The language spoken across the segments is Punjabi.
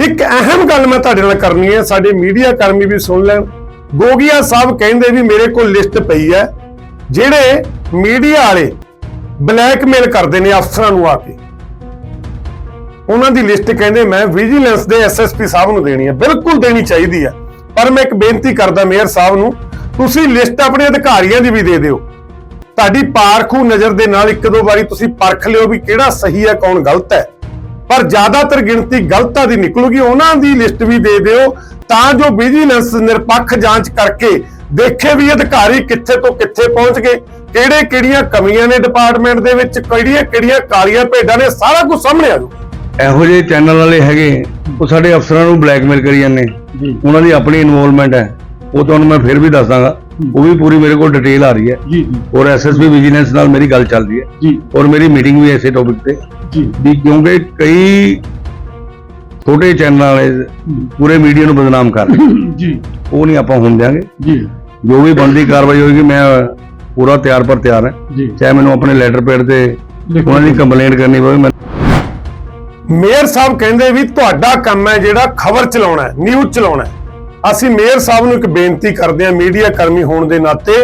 ਇੱਕ ਅਹਿਮ ਗੱਲ ਮੈਂ ਤੁਹਾਡੇ ਨਾਲ ਕਰਨੀ ਹੈ, ਸਾਡੇ ਮੀਡੀਆ ਕਰਮੀ ਵੀ ਸੁਣ ਲੈਣ। ਗੋਗੀਆ ਸਾਹਿਬ ਕਹਿੰਦੇ ਵੀ ਮੇਰੇ ਕੋਲ ਲਿਸਟ ਪਈ ਹੈ, ਜਿਹੜੇ ਮੀਡੀਆ ਵਾਲੇ ਬਲੈਕਮੇਲ ਕਰਦੇ ਨੇ ਅਫਸਰਾਂ ਨੂੰ ਆ ਕੇ। ਉਹਨਾਂ ਦੀ ਲਿਸਟ ਕਹਿੰਦੇ, ਮੈਂ ਵਿਜੀਲੈਂਸ ਦੇ ਐਸਐਸਪੀ ਸਾਹਿਬ ਨੂੰ ਦੇਣੀ ਹੈ, ਬਿਲਕੁਲ ਦੇਣੀ ਚਾਹੀਦੀ ਹੈ। ਪਰ ਮੈਂ ਇੱਕ ਬੇਨਤੀ ਕਰਦਾ ਮੇਅਰ ਸਾਹਿਬ ਨੂੰ, ਤੁਸੀਂ ਲਿਸਟ ਆਪਣੇ ਅਧਿਕਾਰੀਆਂ ਦੀ ਵੀ ਦੇ ਦਿਓ। ਤੁਹਾਡੀ ਪਾਰਖੂ ਨਜ਼ਰ ਦੇ ਨਾਲ ਇੱਕ ਦੋ ਵਾਰੀ ਤੁਸੀਂ ਪਰਖ ਲਿਓ ਵੀ ਕਿਹੜਾ ਸਹੀ ਹੈ, ਕੌਣ ਗਲਤ ਹੈ। ਪਰ ਜ਼ਿਆਦਾਤਰ ਗਿਣਤੀ ਗਲਤਾਂ ਦੀ ਨਿਕਲੂਗੀ ਉਹਨਾਂ ਦੀ ਲਿਸਟ ਵੀ ਦੇ ਦਿਓ ਤਾਂ ਜੋ ਵਿਜੀਲੈਂਸ ਨਿਰਪੱਖ ਜਾਂਚ ਕਰਕੇ ਦੇਖੇ ਵੀ ਅਧਿਕਾਰੀ ਕਿੱਥੇ ਤੋਂ ਕਿੱਥੇ ਪਹੁੰਚ ਗਏ ਕਿਹੜੇ ਕਿਹੜੀਆਂ ਕਮੀਆਂ ਨੇ ਡਿਪਾਰਟਮੈਂਟ ਦੇ ਵਿੱਚ ਕਿਹੜੀਆਂ ਕਿਹੜੀਆਂ ਕਾਲੀਆਂ ਭੇਡਾਂ ਨੇ ਸਾਰਾ ਕੁਝ ਸਾਹਮਣੇ ਆ ਜਾਊ। ਇਹੋ ਜਿਹੇ ਚੈਨਲ ਵਾਲੇ ਹੈਗੇ ਉਹ ਸਾਡੇ ਅਫਸਰਾਂ ਨੂੰ ਬਲੈਕਮੇਲ ਕਰੀ ਜਾਂਦੇ। ਉਹਨਾਂ ਦੀ ਆਪਣੀ ਇਨਵੋਲਵਮੈਂਟ ਹੈ। ਉਹ ਤੁਹਾਨੂੰ ਮੈਂ ਫਿਰ ਵੀ ਦੱਸ ਦਾਂਗਾ ਉਹ ਵੀ ਪੂਰੀ ਮੇਰੇ ਕੋਲ ਡਿਟੇਲ ਆ ਰਹੀ ਹੈ। ਜੀ ਜੀ। ਔਰ ਐਸਐਸਪੀ ਵਿਜੀਲੈਂਸ ਨਾਲ ਮੇਰੀ ਗੱਲ ਚੱਲ ਰਹੀ ਹੈ। ਜੀ। ਔਰ ਮੇਰੀ ਮੀਟਿੰਗ ਵੀ ਐਸੇ ਟੌਪਿਕ ਤੇ। ਜੀ। ਵੀ ਕਿਉਂਕਿ ਕਈ ਛੋਟੇ ਚੈਨਲ ਵਾਲੇ ਪੂਰੇ ਮੀਡੀਆ ਨੂੰ ਬਦਨਾਮ ਕਰ ਰਹੇ ਜੀ। ਉਹ ਨਹੀਂ ਆਪਾਂ ਹੋਣ ਦਿਆਂਗੇ। ਜੀ। ਜੋ ਵੀ ਬਣਦੀ ਕਾਰਵਾਈ ਹੋਏਗੀ ਮੈਂ ਪੂਰਾ ਤਿਆਰ ਪਰ ਤਿਆਰ ਹਾਂ। ਚਾਹੇ ਮੈਨੂੰ ਆਪਣੇ ਲੈਟਰ ਪੈਡ ਤੇ। ਉਹਨਾਂ ਦੀ ਕੰਪਲੇਂਟ ਕਰਨੀ ਪਵੇ ਮੈਂ ਮੇਅਰ ਸਾਹਿਬ ਕਹਿੰਦੇ ਵੀ ਤੁਹਾਡਾ ਕੰਮ ਹੈ ਜਿਹੜਾ ਖਬਰ ਚਲਾਉਣਾ ਹੈ ਨਿਊਜ਼ ਚਲਾਉਣਾ ਹੈ। ਅਸੀਂ ਮੇਅਰ ਸਾਹਿਬ ਨੂੰ ਇੱਕ ਬੇਨਤੀ ਕਰਦੇ ਹਾਂ, ਮੀਡੀਆ ਕਰਮੀ ਹੋਣ ਦੇ ਨਾਤੇ,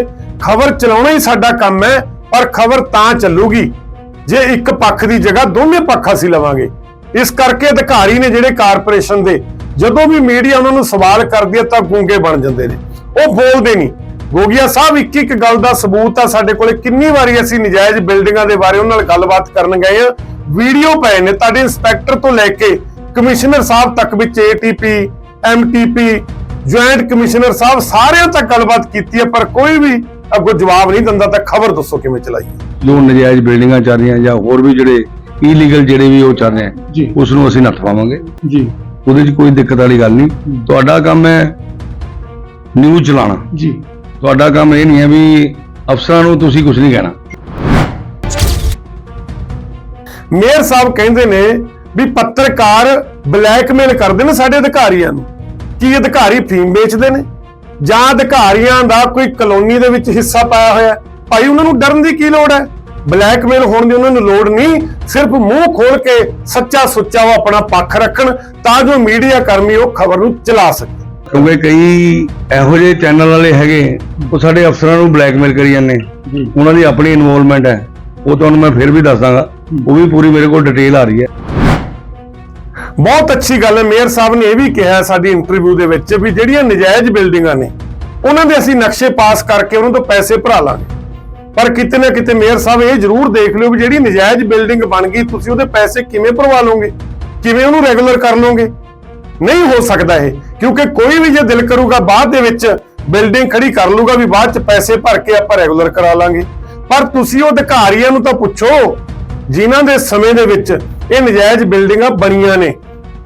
ਖਬਰ ਚਲਾਉਣਾ ਹੀ ਸਾਡਾ ਕੰਮ ਹੈ, ਪਰ ਖਬਰ ਤਾਂ ਚੱਲੂਗੀ। ਜੇ ਇੱਕ ਪੱਖ ਦੀ ਜਗ੍ਹਾ ਦੋਵੇਂ ਪੱਖ ਅਸੀਂ ਲਵਾਂਗੇ। ਇਸ ਕਰਕੇ ਅਧਿਕਾਰੀ ਨੇ ਜਿਹੜੇ ਕਾਰਪੋਰੇਸ਼ਨ ਦੇ, ਜਦੋਂ ਵੀ ਮੀਡੀਆ ਉਹਨਾਂ ਨੂੰ ਸਵਾਲ ਕਰਦੀ ਹੈ ਤਾਂ ਗੂੰਗੇ ਬਣ ਜਾਂਦੇ ਨੇ। ਉਹ ਬੋਲਦੇ ਨਹੀਂ। ਗੋਗੀਆ ਸਾਹਿਬ ਇੱਕ ਇੱਕ ਗੱਲ ਦਾ ਸਬੂਤ ਆ ਸਾਡੇ ਕੋਲੇ। ਕਿੰਨੀ ਵਾਰੀ ਅਸੀਂ ਨਜਾਇਜ਼ ਬਿਲਡਿੰਗਾਂ ਦੇ ਬਾਰੇ ਉਹਨਾਂ ਨਾਲ ਗੱਲਬਾਤ ਕਰਨ ਗਏ ਆ ਵੀਡੀਓ ਪਏ ਨੇ। ਤੁਹਾਡੇ ਇੰਸਪੈਕਟਰ ਤੋਂ ਲੈ ਕੇ ਕਮਿਸ਼ਨਰ ਸਾਹਿਬ ਤੱਕ ਵਿੱਚ ਏਟੀਪੀ ਐਮਟੀਪੀ ਜੁਆਇੰਟ ਕਮਿਸ਼ਨਰ ਸਾਹਿਬ ਸਾਰਿਆਂ ਤੱਕ ਗੱਲਬਾਤ ਕੀਤੀ ਹੈ ਪਰ ਕੋਈ ਵੀ ਅੱਗੋਂ ਜਵਾਬ ਨਹੀਂ ਦਿੰਦਾ ਤਾਂ ਖਬਰ ਦੱਸੋ ਕਿਵੇਂ ਚਲਾਈਏ ਜੋ ਨਜਾਇਜ਼ ਬਿਲਡਿੰਗਾਂ ਚੱਲ ਰਹੀਆਂ ਜਾਂ ਹੋਰ ਵੀ ਜਿਹੜੇ ਇਲੀਗਲ ਜਿਹੜੇ ਵੀ ਉਹ ਚੱਲ ਰਹੇ ਜੀ। ਉਸ ਨੂੰ ਅਸੀਂ ਨੱਥ ਪਾਵਾਂਗੇ। ਜੀ। ਉਹਦੇ 'ਚ ਕੋਈ ਦਿੱਕਤ ਵਾਲੀ ਗੱਲ ਨਹੀਂ। ਤੁਹਾਡਾ ਕੰਮ ਹੈ ਨਿਊਜ਼ ਚਲਾਉਣਾ। ਜੀ। ਤੁਹਾਡਾ ਕੰਮ ਇਹ ਨਹੀਂ ਹੈ ਵੀ ਅਫਸਰਾਂ ਨੂੰ ਤੁਸੀਂ ਕੁਝ ਨਹੀਂ ਕਹਿਣਾ। ਮੇਅਰ ਸਾਹਿਬ ਕਹਿੰਦੇ ਨੇ ਵੀ ਪੱਤਰਕਾਰ ਬਲੈਕਮੇਲ ਕਰਦੇ ਨੇ ਸਾਡੇ ਅਧਿਕਾਰੀਆਂ ਨੂੰ। ਕੀ ਅਧਿਕਾਰੀ ਫੀਮ ਵੇਚਦੇ ਨੇ? ਜਾਂ ਅਧਿਕਾਰੀਆਂ ਦਾ ਕੋਈ ਕਲੋਨੀ ਦੇ ਵਿੱਚ ਹਿੱਸਾ ਪਾਇਆ ਹੋਇਆ ਹੈ? ਭਾਈ ਉਹਨਾਂ ਨੂੰ ਡਰਨ ਦੀ ਕੀ ਲੋੜ ਹੈ? ਬਲੈਕਮੇਲ ਹੋਣ ਦੀ ਉਹਨਾਂ ਨੂੰ ਲੋੜ ਨਹੀਂ ਸਿਰਫ ਮੂੰਹ ਖੋਲ ਕੇ ਸੱਚਾ ਸੁੱਚਾ ਉਹ ਆਪਣਾ ਪੱਖ ਰੱਖਣ ਤਾਂ ਜੋ ਮੀਡੀਆ ਕਰਮੀ ਉਹ ਖਬਰ ਨੂੰ ਚਲਾ ਸਕੇ। ਕਿਉਂਕਿ ਕਈ ਇਹੋ ਜਿਹੇ ਚੈਨਲ ਵਾਲੇ ਹੈਗੇ ਉਹ ਸਾਡੇ ਅਫਸਰਾਂ ਨੂੰ ਬਲੈਕਮੇਲ ਕਰੀ ਜਾਂਦੇ ਉਹਨਾਂ ਦੀ ਆਪਣੀ ਇਨਵੋਲਵਮੈਂਟ ਹੈ। ਉਹ ਤੁਹਾਨੂੰ ਮੈਂ ਫਿਰ ਵੀ ਦੱਸ ਦਾਂਗਾ ਉਹ ਵੀ ਪੂਰੀ ਮੇਰੇ ਕੋਲ ਡਿਟੇਲ ਆ ਰਹੀ ਹੈ। ਬਹੁਤ ਅੱਛੀ ਗੱਲ ਹੈ। ਮੇਅਰ ਸਾਹਿਬ ਨੇ ਇਹ ਵੀ ਕਿਹਾ ਸਾਡੀ ਇੰਟਰਵਿਊ ਦੇ ਵਿੱਚ ਵੀ ਜਿਹੜੀਆਂ ਨਜਾਇਜ਼ ਬਿਲਡਿੰਗਾਂ ਨੇ, ਉਹਨਾਂ ਦੇ ਅਸੀਂ ਨਕਸ਼ੇ ਪਾਸ ਕਰਕੇ ਉਹਨਾਂ ਤੋਂ ਪੈਸੇ ਭਰਾ ਲਾਂਗੇ। ਪਰ ਕਿਤੇ ਨਾ ਕਿਤੇ ਮੇਅਰ ਸਾਹਿਬ ਇਹ ਜ਼ਰੂਰ ਦੇਖ ਲਿਓ ਵੀ ਜਿਹੜੀ ਨਜਾਇਜ਼ ਬਿਲਡਿੰਗ ਬਣ ਗਈ, ਤੁਸੀਂ ਉਹਦੇ ਪੈਸੇ ਕਿਵੇਂ ਭਰਵਾ ਲਓਗੇ? ਕਿਵੇਂ ਉਹਨੂੰ ਰੈਗੂਲਰ ਕਰ ਲਓਗੇ? ਨਹੀਂ ਹੋ ਸਕਦਾ ਇਹ, ਕਿਉਂਕਿ ਕੋਈ ਵੀ ਜੇ ਦਿਲ ਕਰੂਗਾ ਬਾਅਦ ਦੇ ਵਿੱਚ ਬਿਲਡਿੰਗ ਖੜੀ ਕਰ ਲੂਗਾ ਵੀ ਬਾਅਦ ਚ ਪੈਸੇ ਭਰ ਕੇ ਆਪਾਂ ਰੈਗੂਲਰ ਕਰਾ ਲਾਂਗੇ। ਪਰ ਤੁਸੀਂ ਉਹ ਅਧਿਕਾਰੀਆਂ ਨੂੰ ਤਾਂ ਪੁੱਛੋ, ਜਿਨ੍ਹਾਂ ਦੇ ਸਮੇਂ ਦੇ ਵਿੱਚ ਇਹ ਨਜਾਇਜ਼ ਬਿਲਡਿੰਗਾਂ ਬਣੀਆਂ ਨੇ।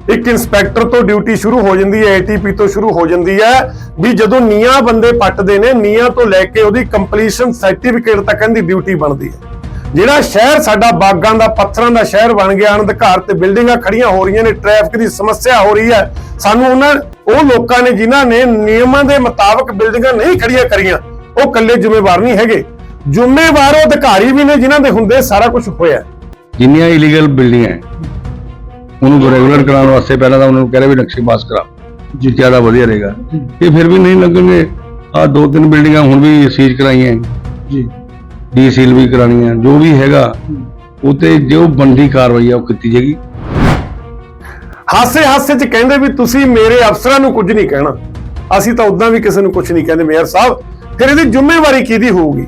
ਇੱਕ ਇੰਸਪੈਕਟਰ ਤੋਂ ਡਿਊਟੀ ਸ਼ੁਰੂ ਹੋ ਜਾਂਦੀ ਹੈ ਏਟੀਪੀ ਤੋਂ ਸ਼ੁਰੂ ਹੋ ਜਾਂਦੀ ਹੈ, ਵੀ ਜਦੋਂ ਨੀਆਂ ਬੰਦੇ ਪੱਟਦੇ ਨੇ ਨੀਆਂ ਤੋਂ ਲੈ ਕੇ ਉਹਦੀ ਕੰਪਲੀਸ਼ਨ ਸਰਟੀਫਿਕੇਟ ਤੱਕ ਦੀ ਡਿਊਟੀ ਬਣਦੀ ਹੈ। ਜਿਹੜਾ ਸ਼ਹਿਰ ਸਾਡਾ ਬਾਗਾਂ ਦਾ, ਪੱਥਰਾਂ ਦਾ ਸ਼ਹਿਰ ਬਣ ਗਿਆ ਅਨਧਕਾਰ ਤੇ ਬਿਲਡਿੰਗਾਂ ਖੜੀਆਂ ਹੋ ਰਹੀਆਂ ਨੇ ਟ੍ਰੈਫਿਕ ਦੀ ਸਮੱਸਿਆ ਹੋ ਰਹੀ ਹੈ, ਸਾਨੂੰ ਉਹਨਾਂ, ਉਹ ਲੋਕਾਂ ਨੇ ਜਿਨ੍ਹਾਂ ਨੇ ਨਿਯਮਾਂ ਦੇ ਮੁਤਾਬਕ ਬਿਲਡਿੰਗਾਂ ਨਹੀਂ ਖੜੀਆਂ ਕਰੀਆਂ, ਉਹ ਇਕੱਲੇ ਜ਼ਿੰਮੇਵਾਰ ਨਹੀਂ ਹੈਗੇ। ਜ਼ਿੰਮੇਵਾਰ ਉਹ ਅਧਿਕਾਰੀ ਵੀ ਨੇ ਜਿਨ੍ਹਾਂ ਦੇ ਹੁੰਦੇ ਸਾਰਾ ਕੁਝ ਹੋਇਆ। ਜਿੰਨੀਆਂ ਇਲੀਗਲ ਬਿਲਡਿੰਗਾਂ ਉਹਨੂੰ ਰੈਗੂਲਰ ਕਰਾਉਣ ਵਾਸਤੇ ਪਹਿਲਾਂ ਤਾਂ ਉਹਨਾਂ ਨੂੰ ਕਹਿ ਰਹੇ ਵੀ ਨਕਸ਼ੇ ਪਾਸ ਕਰਾ। ਜੀ। ਜ਼ਿਆਦਾ ਵਧੀਆ ਰਹੇਗਾ। ਇਹ ਫਿਰ ਵੀ ਨਹੀਂ ਲੱਗਣਗੇ। ਆ ਦੋ ਤਿੰਨ ਬਿਲਡਿੰਗਾਂ ਹੁਣ ਵੀ ਸੀਜ਼ ਕਰਾਈਆਂ। ਜੀ। ਡੀ ਸੀਲ ਵੀ ਕਰਾਣੀਆਂ ਜੋ ਵੀ ਹੈਗਾ ਉਤੇ ਜੋ ਬੰਦੀ ਕਾਰਵਾਈ ਆ ਉਹ ਕੀਤੀ ਜਾਏਗੀ। ਹਾਸੇ ਹਾਸੇ ਚ ਕਹਿੰਦੇ ਵੀ ਤੁਸੀਂ ਮੇਰੇ ਅਫਸਰਾਂ ਨੂੰ ਕੁਝ ਨਹੀਂ ਕਹਿਣਾ। ਅਸੀਂ ਤਾਂ ਉਦਾਂ ਵੀ ਕਿਸੇ ਨੂੰ ਕੁਝ ਨਹੀਂ ਕਹਿੰਦੇ ਮੇਅਰ ਸਾਹਿਬ। ਫਿਰ ਇਹਦੀ ਜ਼ਿੰਮੇਵਾਰੀ ਕਿਹਦੀ ਹੋਊਗੀ?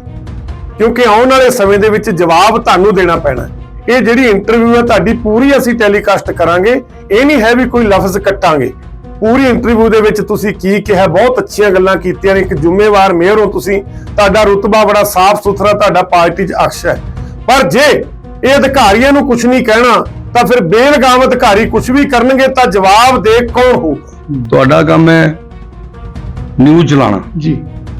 ਕਿਉਂਕਿ ਆਉਣ ਵਾਲੇ ਸਮੇਂ ਦੇ ਵਿੱਚ ਜਵਾਬ ਤੁਹਾਨੂੰ ਦੇਣਾ ਪੈਣਾ। ਹੈ। ਇਹ ਜਿਹੜੀ ਇੰਟਰਵਿਊ ਹੈ ਤੁਹਾਡੀ ਪੂਰੀ ਅਸੀਂ ਟੈਲੀਕਾਸਟ ਕਰਾਂਗੇ। ਇਹ ਨਹੀਂ ਹੈ ਵੀ ਕੋਈ ਲਫ਼ਜ਼ ਕੱਟਾਂਗੇ। ਪੂਰੀ ਇੰਟਰਵਿਊ ਦੇ ਵਿੱਚ ਤੁਸੀਂ ਕੀ ਕਿਹਾ ਬਹੁਤ ਅੱਛੀਆਂ ਗੱਲਾਂ ਕੀਤੀਆਂ ਨੇ। ਇੱਕ ਜ਼ਿੰਮੇਵਾਰ ਮੇਅਰ ਹੋ ਤੁਸੀਂ। ਤੁਹਾਡਾ ਰੁਤਬਾ ਬੜਾ ਸਾਫ਼ ਸੁਥਰਾ ਤੁਹਾਡਾ ਪਾਰਟੀ 'ਚ ਅਕਸ਼ ਹੈ। ਪਰ ਜੇ ਇਹ ਅਧਿਕਾਰੀਆਂ ਨੂੰ ਕੁਝ ਨਹੀਂ ਕਹਿਣਾ ਤਾਂ ਫਿਰ ਬੇਲਗਾਮ ਅਧਿਕਾਰੀ ਕੁਝ ਵੀ ਕਰਨਗੇ ਤਾਂ ਜਵਾਬ ਦੇ ਕੌਣ ਹੋਊਗਾ ਤੁਹਾਡਾ ਕੰਮ ਹੈ ਨਿਊਜ਼ ਚਲਾਉਣਾ। ਜੀ।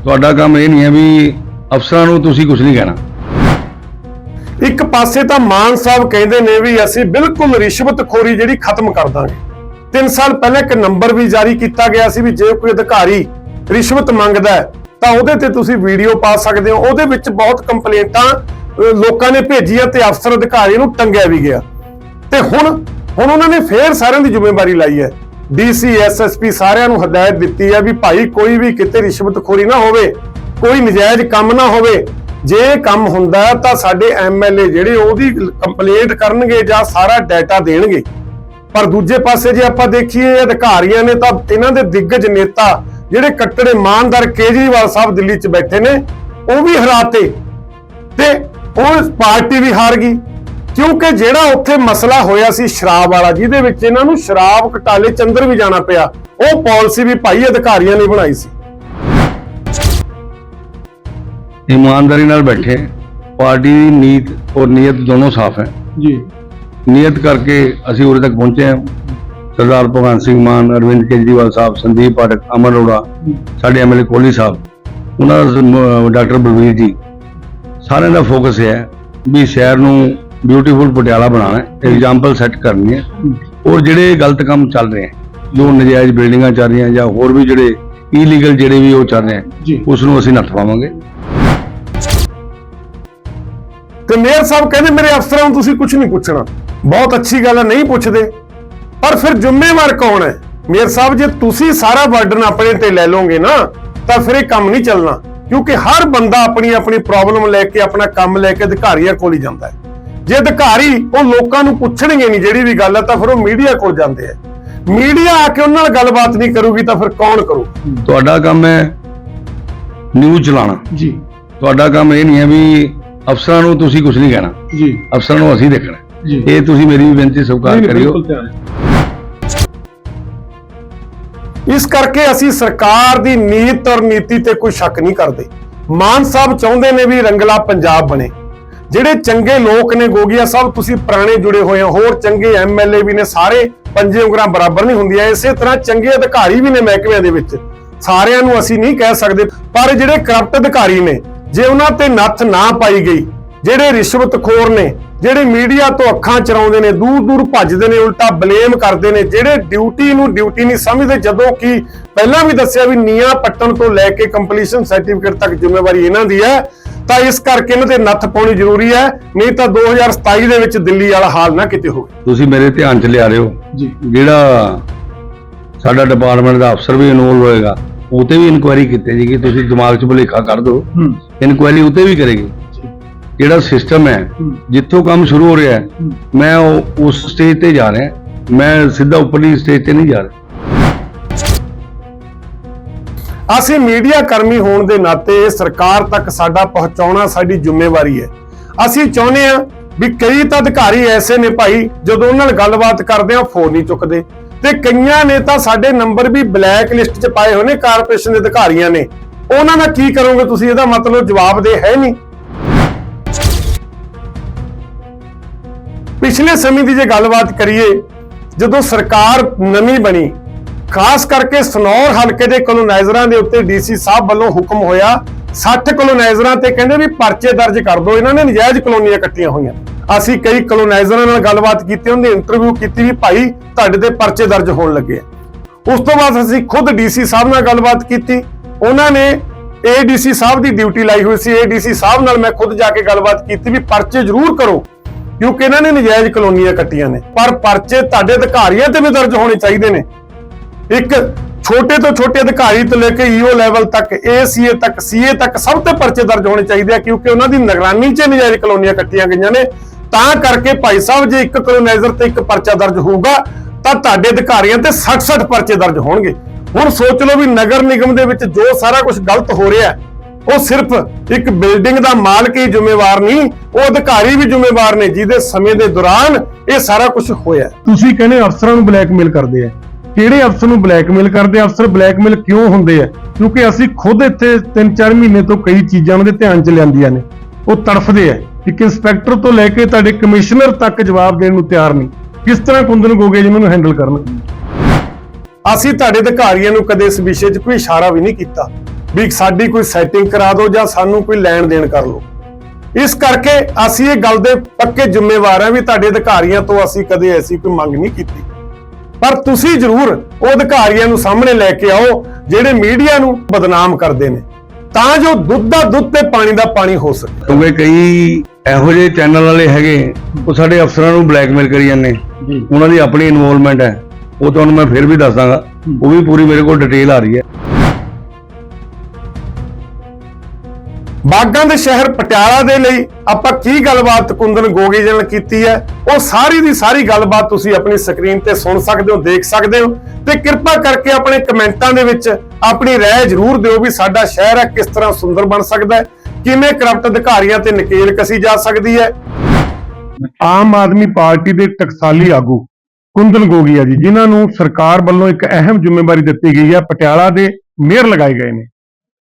ਤੁਹਾਡਾ ਕੰਮ ਇਹ ਨਹੀਂ ਹੈ ਵੀ ਅਫਸਰਾਂ ਨੂੰ ਤੁਸੀਂ ਕੁਝ ਨਹੀਂ ਕਹਿਣਾ। ਇੱਕ ਪਾਸੇ ਤਾਂ ਮਾਨ ਸਾਹਿਬ ਕਹਿੰਦੇ ਨੇ ਵੀ ਅਸੀਂ ਬਿਲਕੁਲ ਰਿਸ਼ਵਤਖੋਰੀ ਜਿਹੜੀ ਖਤਮ ਕਰ ਦਾਂਗੇ। 3 ਸਾਲ ਪਹਿਲਾਂ ਇੱਕ ਨੰਬਰ ਵੀ ਜਾਰੀ ਕੀਤਾ ਗਿਆ ਸੀ ਵੀ ਜੇ ਕੋਈ ਅਧਿਕਾਰੀ ਰਿਸ਼ਵਤ ਮੰਗਦਾ ਤਾਂ ਉਹਦੇ ਤੇ ਤੁਸੀਂ ਵੀਡੀਓ ਪਾ ਸਕਦੇ ਹੋ। ਉਹਦੇ ਵਿੱਚ ਬਹੁਤ ਕੰਪਲੇਂਟਾਂ ਲੋਕਾਂ ਨੇ ਭੇਜੀਆਂ ਤੇ ਅਫਸਰ ਅਧਿਕਾਰੀ ਨੂੰ ਟੰਗਿਆ ਵੀ ਗਿਆ। ਤੇ ਹੁਣ ਹੁਣ ਉਹਨਾਂ ਨੇ ਫੇਰ ਸਾਰਿਆਂ ਦੀ ਜ਼ਿੰਮੇਵਾਰੀ ਲਾਈ ਹੈ। ਡੀਸੀ ਐਸਐਸਪੀ ਸਾਰਿਆਂ ਨੂੰ ਹਦਾਇਤ ਦਿੱਤੀ ਹੈ ਵੀ ਭਾਈ ਕੋਈ ਵੀ ਕਿਤੇ ਰਿਸ਼ਵਤਖੋਰੀ ਨਾ ਹੋਵੇ, ਕੋਈ ਨਜਾਇਜ਼ ਕੰਮ ਨਾ ਹੋਵੇ ਜੇ ਕੰਮ ਹੁੰਦਾ ਤਾਂ ਸਾਡੇ ਐਮਐਲਏ ਜਿਹੜੇ ਉਹਦੀ ਕੰਪਲੇਂਟ ਕਰਨਗੇ ਜਾਂ ਸਾਰਾ ਡਾਟਾ ਦੇਣਗੇ। ਪਰ ਦੂਜੇ ਪਾਸੇ ਜੇ ਆਪਾਂ ਦੇਖੀਏ ਅਧਿਕਾਰੀਆਂ ਨੇ ਤਾਂ ਇਹਨਾਂ ਦੇ ਦਿੱਗਜ ਨੇਤਾ ਜਿਹੜੇ ਕੱਟੜੇ ਇਮਾਨਦਾਰ ਕੇਜਰੀਵਾਲ ਸਾਹਿਬ ਦਿੱਲੀ 'ਚ ਬੈਠੇ ਨੇ, ਉਹ ਵੀ ਹਰਾਤੇ। ਤੇ ਉਹ ਪਾਰਟੀ ਵੀ ਹਾਰ ਗਈ। ਕਿਉਂਕਿ ਜਿਹੜਾ ਉੱਥੇ ਮਸਲਾ ਹੋਇਆ ਸੀ ਸ਼ਰਾਬ ਵਾਲਾ, ਜਿਹਦੇ ਵਿੱਚ ਇਹਨਾਂ ਨੂੰ ਸ਼ਰਾਬ ਘਟਾਲੇ ਚੰਦਰ ਵੀ ਜਾਣਾ ਪਿਆ, ਉਹ ਪਾਲਿਸੀ ਵੀ ਭਾਈ ਅਧਿਕਾਰੀਆਂ ਨੇ ਬਣਾਈ ਸੀ। ਇਮਾਨਦਾਰੀ ਨਾਲ ਬੈਠੇ ਪਾਰਟੀ ਦੀ ਨੀਤ ਔਰ ਨੀਅਤ ਦੋਨੋਂ ਸਾਫ਼ ਹੈ। ਜੀ। ਨੀਅਤ ਕਰਕੇ ਅਸੀਂ ਉਰੇ ਤੱਕ ਪਹੁੰਚੇ ਹਾਂ। ਸਰਦਾਰ ਭਗਵੰਤ ਸਿੰਘ ਮਾਨ ਅਰਵਿੰਦ ਕੇਜਰੀਵਾਲ ਸਾਹਿਬ ਸੰਦੀਪ ਪਾਠਕ ਅਮਰ ਅਰੋੜਾ ਸਾਡੇ ਐਮਐਲਏ ਕੋਹਲੀ ਸਾਹਿਬ ਉਹਨਾਂ ਦਾ ਡਾਕਟਰ ਬਲਵੀਰ ਜੀ। ਸਾਰਿਆਂ ਦਾ ਫੋਕਸ ਹੈ ਵੀ ਸ਼ਹਿਰ ਨੂੰ ਬਿਊਟੀਫੁਲ ਪਟਿਆਲਾ ਬਣਾਉਣਾ ਹੈ ਐਗਜ਼ਾਮਪਲ ਸੈੱਟ ਕਰਨੀ ਹੈ। ਔਰ ਜਿਹੜੇ ਗਲਤ ਕੰਮ ਚੱਲ ਰਹੇ ਹੈ ਜੋ ਨਜਾਇਜ਼ ਬਿਲਡਿੰਗਾਂ ਚੱਲ ਰਹੀਆਂ ਜਾਂ ਹੋਰ ਵੀ ਜਿਹੜੇ ਇਲੀਗਲ ਜਿਹੜੇ ਵੀ ਉਹ ਚੱਲ ਰਹੇ ਹੈ ਉਸ ਨੂੰ ਅਸੀਂ ਨੱਥ ਪਾਵਾਂਗੇ। ਤੇ ਮੇਅਰ ਸਾਹਿਬ ਕਹਿੰਦੇ ਮੇਰੇ ਅਫਸਰਾਂ ਨੂੰ ਤੁਸੀਂ ਕੁਝ ਨਹੀਂ ਪੁੱਛਣਾ। ਬਹੁਤ ਅੱਛੀ ਗੱਲ ਹੈ ਨਹੀਂ ਪੁੱਛਦੇ। ਪਰ ਫਿਰ ਜ਼ਿੰਮੇਵਾਰ ਕੌਣ ਹੈ? ਮੇਅਰ ਸਾਹਿਬ ਜੇ ਤੁਸੀਂ ਸਾਰਾ ਬਰਡਨ ਆਪਣੇ ਤੇ ਲੈ ਲਓਗੇ ਨਾ ਤਾਂ ਫਿਰ ਇਹ ਕੰਮ ਨਹੀਂ ਚੱਲਣਾ। ਕਿਉਂਕਿ ਹਰ ਬੰਦਾ ਆਪਣੀ ਆਪਣੀ ਪ੍ਰੋਬਲਮ ਲੈ ਕੇ ਆਪਣਾ ਕੰਮ ਲੈ ਕੇ ਅਧਿਕਾਰੀਆਂ ਕੋਲ ਹੀ ਜਾਂਦਾ ਹੈ। ਜੇ ਅਧਿਕਾਰੀ ਉਹ ਲੋਕਾਂ ਨੂੰ ਪੁੱਛਣਗੇ ਨਹੀਂ ਜਿਹੜੀ ਵੀ ਗੱਲ ਹੈ ਤਾਂ ਫਿਰ ਉਹ ਮੀਡੀਆ ਕੋਲ ਜਾਂਦੇ ਆ ਮੀਡੀਆ ਆ ਕੇ ਉਹਨਾਂ ਨਾਲ ਗੱਲਬਾਤ ਨਹੀਂ ਕਰੂਗੀ ਤਾਂ ਫਿਰ ਕੌਣ ਕਰੂ? ਤੁਹਾਡਾ ਕੰਮ ਹੈ ਨਿਊਜ਼ ਚਲਾਉਣਾ। ਜੀ। ਤੁਹਾਡਾ ਕੰਮ ਇਹ ਨਹੀਂ ਹੈ ਵੀ ਅਫਸਰਾਂ ਨੂੰ ਤੁਸੀਂ ਕੁਝ ਨਹੀਂ ਕਹਿਣਾ। ਜੀ। ਅਫਸਰਾਂ ਨੂੰ ਅਸੀਂ ਦੇਖਣਾ। ਜੀ। ਇਹ ਤੁਸੀਂ ਮੇਰੀ ਵੀ ਬੇਨਤੀ ਸਵੀਕਾਰ ਕਰਿਓ। ਬਿਲਕੁਲ ਧਿਆਨ ਹੈ। ਇਸ ਕਰਕੇ ਅਸੀਂ ਸਰਕਾਰ ਦੀ ਨੀਤ ਔਰ ਨੀਤੀ ਤੇ ਕੋਈ ਸ਼ੱਕ ਨਹੀਂ ਕਰਦੇ। ਮਾਨ ਸਾਹਿਬ ਚਾਹੁੰਦੇ ਨੇ ਵੀ ਰੰਗਲਾ ਪੰਜਾਬ ਬਣੇ। ਜਿਹੜੇ ਚੰਗੇ ਲੋਕ ਨੇ ਗੋਗੀਆ ਸਾਹਿਬ ਤੁਸੀਂ ਪੁਰਾਣੇ ਜੁੜੇ ਹੋਏ ਹੋ। ਹੋਰ ਚੰਗੇ ਐਮਐਲਏ ਵੀ ਨੇ ਸਾਰੇ ਪੰਜੇ ਉਂਗਲਾਂ ਬਰਾਬਰ ਨਹੀਂ ਹੁੰਦੀਆਂ। ਇਸੇ ਤਰ੍ਹਾਂ ਚੰਗੇ ਅਧਿਕਾਰੀ ਵੀ ਨੇ ਮਹਿਕਮਿਆਂ ਦੇ ਵਿੱਚ। ਸਾਰਿਆਂ ਨੂੰ ਅਸੀਂ ਨਹੀਂ ਕਹਿ ਸਕਦੇ ਪਰ ਜਿਹੜੇ ਕਰਪਟ ਅਧਿਕਾਰੀ ਨੇ ਜੇ ਉਹਨਾਂ ਤੇ ਨੱਥ ਨਾ ਪਾਈ ਗਈ ਜਿਹੜੇ ਰਿਸ਼ਵਤਖੋਰ ਨੇ ਜਿਹੜੇ ਮੀਡੀਆ ਤੋਂ ਅੱਖਾਂ ਚਰਾਉਂਦੇ ਨੇ ਦੂਰ ਦੂਰ ਭੱਜਦੇ ਨੇ ਉਲਟਾ ਬਲੇਮ ਕਰਦੇ ਨੇ ਜਿਹੜੇ ਡਿਊਟੀ ਨੂੰ ਡਿਊਟੀ ਨਹੀਂ ਸਮਝਦੇ ਜਦੋਂ ਕਿ ਪਹਿਲਾਂ ਵੀ ਦੱਸਿਆ ਵੀ ਨੀਆਂ ਪੱਟਣ ਤੋਂ ਲੈ ਕੇ ਕੰਪਲੀਸ਼ਨ ਸਰਟੀਫਿਕੇਟ ਤੱਕ ਜ਼ਿੰਮੇਵਾਰੀ ਇਹਨਾਂ ਦੀ ਹੈ ਤਾਂ ਇਸ ਕਰਕੇ ਇਹਨਾਂ ਤੇ ਨੱਥ ਪਾਉਣੀ ਜ਼ਰੂਰੀ ਹੈ ਨਹੀਂ ਤਾਂ 2027 ਦੇ ਵਿੱਚ ਦਿੱਲੀ ਵਾਲਾ ਹਾਲ ਨਾ ਕਿਤੇ ਹੋਵੇ। ਤੁਸੀਂ ਮੇਰੇ ਧਿਆਨ 'ਚ ਲਿਆ ਰਹੇ। ਹੋ ਜਿਹੜਾ ਸਾਡਾ ਡਿਪਾਰਟਮੈਂਟ ਦਾ ਅਫਸਰ ਵੀ ਇਨਵੋਲਵ ਹੋਏਗਾ ਉਹ ਤੇ ਵੀ ਇਨਕੁਆਇਰੀ ਕੀਤੀ ਜੀ ਕਿ ਤੁਸੀਂ ਦਿਮਾਗ 'ਚ ਭੁਲੇਖਾ ਕਰ ਦਿਓ। ਇਨਕੁਆਇਰੀ ਉਤੇ ਵੀ ਕਰੇਗੀ। ਜਿਹੜਾ ਸਿਸਟਮ ਹੈ। ਜਿੱਥੋਂ ਕੰਮ ਸ਼ੁਰੂ ਹੋ ਰਿਹਾ ਹੈ। ਮੈਂ ਉਸ ਸਟੇਜ ਤੇ ਜਾ ਰਿਹਾ ਮੈਂ ਸਿੱਧਾ ਉੱਪਰਲੀ ਸਟੇਜ ਤੇ ਨਹੀਂ ਜਾ ਰਿਹਾ। ਅਸੀਂ ਮੀਡੀਆ ਕਰਮੀ ਹੋਣ ਦੇ ਨਾਤੇ ਸਰਕਾਰ ਤੱਕ ਸਾਡਾ ਪਹੁੰਚਾਉਣਾ ਸਾਡੀ ਜ਼ਿੰਮੇਵਾਰੀ ਹੈ। ਅਸੀਂ ਚਾਹੁੰਦੇ ਹਾਂ ਵੀ ਕਈ ਤਾਂ ਅਧਿਕਾਰੀ ਐਸੇ ਨੇ ਭਾਈ ਜਦੋਂ ਉਹਨਾਂ ਨਾਲ ਗੱਲਬਾਤ ਕਰਦੇ ਆ ਫੋਨ ਨਹੀਂ ਚੁੱਕਦੇ। ਤੇ ਕਈਆਂ ਨੇ ਤਾਂ ਸਾਡੇ ਨੰਬਰ ਵੀ ਬਲੈਕ ਲਿਸਟ 'ਚ ਪਾਏ ਹੋਏ ਨੇ, ਕਾਰਪੋਰੇਸ਼ਨ ਦੇ ਅਧਿਕਾਰੀਆਂ ਨੇ। ਉਹਨਾਂ ਦਾ ਕੀ ਕਰੋਗੇ ਤੁਸੀਂ? ਇਹਦਾ ਮਤਲਬ ਜਵਾਬ ਦੇ ਹੈ ਨਹੀਂ। ਪਿਛਲੇ ਸਮੇਂ ਦੀ ਜੇ ਗੱਲਬਾਤ ਕਰੀਏ, ਜਦੋਂ ਸਰਕਾਰ ਨਵੀਂ ਬਣੀ, ਖਾਸ ਕਰਕੇ ਸਨੌਰ ਹਲਕੇ ਦੇ ਕਲੋਨਾਈਜ਼ਰਾਂ ਦੇ ਉੱਤੇ ਡੀਸੀ ਸਾਹਿਬ ਵੱਲੋਂ ਹੁਕਮ ਹੋਇਆ 60 ਕਲੋਨਾਈਜ਼ਰਾਂ ਤੇ ਕਹਿੰਦੇ ਵੀ ਪਰਚੇ ਦਰਜ ਕਰ ਦਿਓ। ਇਹਨਾਂ ਨੇ ਨਜਾਇਜ਼ ਕਲੋਨੀਆਂ ਕੱਟੀਆਂ ਹੋਈਆਂ। ਅਸੀਂ ਕਈ ਕਲੋਨਾਈਜ਼ਰਾਂ ਨਾਲ ਗੱਲਬਾਤ ਕੀਤੀ, ਉਹਨਾਂ ਦੀ ਇੰਟਰਵਿਊ ਕੀਤੀ ਵੀ ਭਾਈ ਤੁਹਾਡੇ ਤੇ ਪਰਚੇ ਦਰਜ ਹੋਣ ਲੱਗੇ ਉਸ ਤੋਂ ਬਾਅਦ ਅਸੀਂ ਖੁਦ ਡੀਸੀ ਸਾਹਿਬ ਨਾਲ ਗੱਲਬਾਤ ਕੀਤੀ। ਉਹਨਾਂ ਨੇ ਏਡੀਸੀ ਸਾਹਿਬ ਦੀ ਡਿਊਟੀ ਲਾਈ ਹੋਈ ਸੀ। ਏਡੀਸੀ ਸਾਹਿਬ ਨਾਲ ਮੈਂ ਖੁਦ ਜਾ ਕੇ ਗੱਲਬਾਤ ਕੀਤੀ ਵੀ ਪਰਚੇ ਜ਼ਰੂਰ ਕਰੋ, ਕਿਉਂਕਿ ਇਹਨਾਂ ਨੇ ਨਜਾਇਜ਼ ਕਲੋਨੀਆਂ ਕੱਟੀਆਂ ਨੇ। ਪਰ ਪਰਚੇ ਤੁਹਾਡੇ ਅਧਿਕਾਰੀਆਂ ਤੇ ਵੀ ਦਰਜ ਹੋਣੇ ਚਾਹੀਦੇ ਨੇ। ਇੱਕ ਛੋਟੇ ਤੋਂ ਛੋਟੇ ਅਧਿਕਾਰੀ ਤੋਂ ਲੈ ਕੇ ਈਓ ਲੈਵਲ ਤੱਕ ਏਸੀਏ ਤੱਕ ਸੀਏ ਤੱਕ ਸਭ ਤੇ ਪਰਚੇ ਦਰਜ ਹੋਣੇ ਚਾਹੀਦੇ ਆ, ਕਿਉਂਕਿ ਉਹਨਾਂ ਦੀ ਨਿਗਰਾਨੀ 'ਚ ਨਜਾਇਜ਼ ਕਲੋਨੀਆਂ ਕੱਟੀਆਂ ਗਈਆਂ ਨੇ। ਤਾਂ ਕਰਕੇ ਭਾਈ ਸਾਹਿਬ ਜੇ ਇੱਕ ਕਲੋਨਾਈਜ਼ਰ ਤੇ ਇੱਕ ਪਰਚਾ ਦਰਜ ਹੋਊਗਾ ਤਾਂ ਤੁਹਾਡੇ ਅਧਿਕਾਰੀਆਂ ਤੇ 60-60 ਪਰਚੇ ਦਰਜ ਹੋਣਗੇ। ਹੁਣ ਸੋਚ ਲਓ ਵੀ ਨਗਰ ਨਿਗਮ ਦੇ ਵਿੱਚ ਜੋ ਸਾਰਾ ਕੁਝ ਗਲਤ ਹੋ ਰਿਹਾ ਹੈ, ਉਹ ਸਿਰਫ ਇੱਕ ਬਿਲਡਿੰਗ ਦਾ ਮਾਲਕ ਹੀ ਜ਼ਿੰਮੇਵਾਰ ਨਹੀਂ ਉਹ ਅਧਿਕਾਰੀ ਵੀ ਜ਼ਿੰਮੇਵਾਰ ਨੇ ਜਿਹਦੇ ਸਮੇਂ ਦੇ ਦੌਰਾਨ ਇਹ ਸਾਰਾ ਕੁਝ ਹੋਇਆ ਤੁਸੀਂ ਕਹਿੰਦੇ ਅਫਸਰਾਂ ਨੂੰ ਬਲੈਕਮੇਲ ਕਰਦੇ ਆ। ਕਿਹੜੇ ਅਫਸਰ ਨੂੰ ਬਲੈਕਮੇਲ ਕਰਦੇ ਆ? ਅਫਸਰ ਬਲੈਕਮੇਲ ਕਿਉਂ ਹੁੰਦੇ ਆ? ਕਿਉਂਕਿ ਅਸੀਂ ਖੁਦ ਇੱਥੇ 3-4 ਮਹੀਨੇ ਤੋਂ ਕਈ ਚੀਜ਼ਾਂ ਉਹਨਾਂ ਦੇ ਧਿਆਨ 'ਚ ਲਿਆਂਦੀਆਂ ਨੇ। ਉਹ ਤੜਫਦੇ ਆ। ਇੱਕ ਇੰਸਪੈਕਟਰ ਤੋਂ ਲੈ ਕੇ ਤੁਹਾਡੇ ਕਮਿਸ਼ਨਰ ਤੱਕ ਜਵਾਬ ਦੇਣ ਨੂੰ ਤਿਆਰ ਨਹੀਂ। ਕਿਸ ਤਰ੍ਹਾਂ ਕੁੰਦਨ ਗੋਗੇ ਜੀ ਮੈਨੂੰ ਹੈਂਡਲ ਕਰਨ? ਅਸੀਂ ਤੁਹਾਡੇ ਅਧਿਕਾਰੀਆਂ ਨੂੰ ਕਦੇ ਇਸ ਵਿਸ਼ੇ 'ਚ ਕੋਈ ਇਸ਼ਾਰਾ ਵੀ ਨਹੀਂ ਕੀਤਾ ਵੀ ਸਾਡੀ ਕੋਈ ਸੈਟਿੰਗ ਕਰਾ ਦਿਓ ਜਾਂ ਸਾਨੂੰ ਕੋਈ ਲੈਣ ਦੇਣ ਕਰ ਲਓ। ਇਸ ਕਰਕੇ ਅਸੀਂ ਇਹ ਗੱਲ ਦੇ ਪੱਕੇ ਜ਼ਿੰਮੇਵਾਰ ਹਾਂ ਵੀ ਤੁਹਾਡੇ ਅਧਿਕਾਰੀਆਂ ਤੋਂ ਅਸੀਂ ਕਦੇ ਐਸੀ ਕੋਈ ਮੰਗ ਨਹੀਂ ਕੀਤੀ। ਪਰ ਤੁਸੀਂ ਜ਼ਰੂਰ ਉਹ ਅਧਿਕਾਰੀਆਂ ਨੂੰ ਸਾਹਮਣੇ ਲੈ ਕੇ ਆਓ ਜਿਹੜੇ ਮੀਡੀਆ ਨੂੰ ਬਦਨਾਮ ਕਰਦੇ ਨੇ। ਤਾਂ ਜੋ ਦੁੱਧ ਦਾ ਦੁੱਧ ਤੇ ਪਾਣੀ ਦਾ ਪਾਣੀ ਹੋ ਸਕੇ। ਕਿਉਂਕਿ ਕਈ ਇਹੋ ਜਿਹੇ ਚੈਨਲ ਵਾਲੇ ਹੈਗੇ ਉਹ ਸਾਡੇ ਅਫਸਰਾਂ ਨੂੰ ਬਲੈਕਮੇਲ ਕਰੀ ਜਾਂਦੇ। ਉਹਨਾਂ ਦੀ ਆਪਣੀ ਇਨਵੋਲਵਮੈਂਟ ਹੈ। ਉਹ ਤੁਹਾਨੂੰ ਮੈਂ ਫਿਰ ਵੀ ਦੱਸ ਦਾਂਗਾ ਉਹ ਵੀ ਪੂਰੀ ਮੇਰੇ ਕੋਲ ਡਿਟੇਲ ਆ ਰਹੀ ਹੈ। ਬਾਗਾਂ ਦੇ ਸ਼ਹਿਰ ਪਟਿਆਲਾ ਦੇ ਲਈ ਆਪਾਂ ਕੀ ਗੱਲਬਾਤ ਕੁੰਦਨ ਗੋਗੀ ਜੀ ਨਾਲ ਕੀਤੀ ਹੈ? ਉਹ ਸਾਰੀ ਦੀ ਸਾਰੀ ਗੱਲਬਾਤ ਤੁਸੀਂ ਆਪਣੀ ਸਕਰੀਨ ਤੇ ਸੁਣ ਸਕਦੇ ਹੋ ਦੇਖ ਸਕਦੇ ਹੋ ਤੇ ਕਿਰਪਾ ਕਰਕੇ ਆਪਣੇ ਕਮੈਂਟਾਂ ਦੇ ਵਿੱਚ ਆਪਣੀ ਰਾਏ ਜ਼ਰੂਰ ਦਿਓ ਵੀ ਸਾਡਾ ਸ਼ਹਿਰ ਹੈ ਕਿਸ ਤਰ੍ਹਾਂ ਸੁੰਦਰ ਬਣ ਸਕਦਾ ਹੈ ਕਿਵੇਂ ਕਰਪਟ ਅਧਿਕਾਰੀਆਂ ਤੇ ਨਕੇਲ ਕਸੀ ਜਾ ਸਕਦੀ ਹੈ। ਆਮ ਆਦਮੀ ਪਾਰਟੀ ਦੇ ਟਕਸਾਲੀ ਆਗੂ ਕੁੰਦਨ ਗੋਗੀਆ ਜੀ ਜਿਨ੍ਹਾਂ ਨੂੰ ਸਰਕਾਰ ਵੱਲੋਂ ਇੱਕ ਅਹਿਮ ਜ਼ਿੰਮੇਵਾਰੀ ਦਿੱਤੀ ਗਈ ਹੈ ਪਟਿਆਲਾ ਦੇ ਮੇਅਰ ਲਗਾਏ ਗਏ ਨੇ।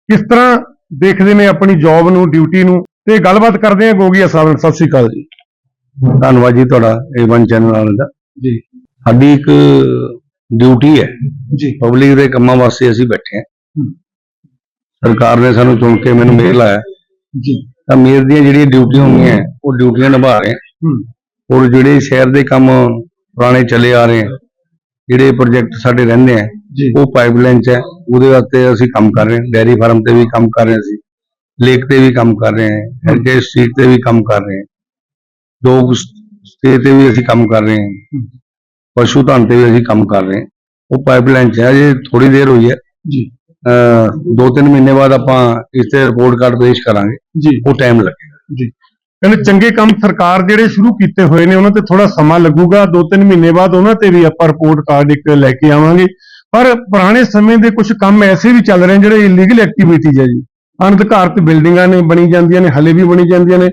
ਕਿਸ ਤਰ੍ਹਾਂ ਦੇਖਦੇ ਨੇ ਆਪਣੀ ਜੌਬ ਨੂੰ ਡਿਊਟੀ ਨੂੰ? ਤੇ ਗੱਲਬਾਤ ਕਰਦੇ ਆ ਗੋਗੀਆ ਸਾਹਿਬ ਨਾਲ। ਸਤਿ ਸ੍ਰੀ ਅਕਾਲ ਜੀ। ਧੰਨਵਾਦ ਜੀ ਤੁਹਾਡਾ ਏਵਨ ਚੈਨਲ ਵਾਲੇ ਜੀ। ਸਾਡੀ ਇੱਕ ਡਿਊਟੀ ਹੈ। ਜੀ। ਪਬਲਿਕ ਦੇ ਕੰਮਾਂ ਵਾਸਤੇ ਅਸੀਂ ਬੈਠੇ ਹਾਂ। ਸਰਕਾਰ ਨੇ ਸਾਨੂੰ ਚੁਣ ਕੇ ਮੈਨੂੰ ਮੇਲ ਲਾਇਆ ਜੀ। ਤਾਂ ਮੇਰ ਦੀਆਂ ਜਿਹੜੀਆਂ ਡਿਊਟੀਆਂ ਹੁੰਦੀਆਂ ਉਹ ਡਿਊਟੀਆਂ ਨਿਭਾ ਰਹੇ ਹਾਂ। ਔਰ ਜਿਹੜੇ ਸ਼ਹਿਰ ਦੇ ਕੰਮ ਪੁਰਾਣੇ ਚੱਲੇ ਆ ਰਹੇ ਆ ਜਿਹੜੇ ਪ੍ਰੋਜੈਕਟ ਸਾਡੇ ਰਹਿੰਦੇ ਆ ਉਹ ਪਾਈਪਲਾਈਨ 'ਚ ਹੈ। ਉਹਦੇ ਵਾਸਤੇ ਅਸੀਂ ਕੰਮ ਕਰ ਰਹੇ ਹਾਂ। ਡੈਰੀ ਫਾਰਮ ਤੇ ਵੀ ਕੰਮ ਕਰ ਰਹੇ ਸੀ ਲੇਕ ਤੇ ਵੀ ਕੰਮ ਕਰ ਰਹੇ ਹਾਂ। ਹੈਰੀਟੇਜ ਸਟਰੀਟ ਤੇ ਵੀ ਕੰਮ ਕਰ ਰਹੇ ਹਾਂ। ਡੋਗ ਸਟੇ ਤੇ ਵੀ ਅਸੀਂ ਕੰਮ ਕਰ ਰਹੇ ਹਾਂ। ਪਸ਼ੂ ਧਨ ਤੇ ਵੀ ਅਸੀਂ ਕੰਮ ਕਰ ਰਹੇ ਹਾਂ। ਉਹ ਪਾਈਪਲਾਈਨ 'ਚ ਹੈ ਜੇ ਥੋੜੀ ਦੇਰ ਹੋਈ ਹੈ। ਜੀ। ਦੋ ਤਿੰਨ ਮਹੀਨੇ ਬਾਅਦ ਆਪਾਂ ਇਸ ਤੇ ਰਿਪੋਰਟ ਕਾਰਡ ਪੇਸ਼ ਕਰਾਂਗੇ। ਜੀ। ਉਹ ਟਾਈਮ ਲੱਗੇਗਾ। ਜੀ। ਕਹਿੰਦੇ ਚੰਗੇ ਕੰਮ ਸਰਕਾਰ ਜਿਹੜੇ ਸ਼ੁਰੂ ਕੀਤੇ ਹੋਏ ਨੇ ਉਹਨਾਂ ਤੇ ਥੋੜਾ ਸਮਾਂ ਲੱਗੂਗਾ। ਦੋ ਤਿੰਨ ਮਹੀਨੇ ਬਾਅਦ ਉਹਨਾਂ ਤੇ ਵੀ ਆਪਾਂ ਰਿਪੋਰਟ ਕਾਰਡ ਇੱਕ ਲੈ ਕੇ ਆਵਾਂਗੇ। ਪਰ ਪੁਰਾਣੇ ਸਮੇਂ ਦੇ ਕੁਝ ਕੰਮ ਐਸੇ ਵੀ ਚੱਲ ਰਹੇ ਜਿਹੜੇ ਇਲੀਗਲ ਐਕਟੀਵਿਟੀਜ਼ ਹੈ ਜੀ। ਅਨਧਿਕਾਰਤ ਬਿਲਡਿੰਗਾਂ ਨੇ ਬਣੀ ਜਾਂਦੀਆਂ ਨੇ ਹਲੇ ਵੀ ਬਣੀ ਜਾਂਦੀਆਂ ਨੇ।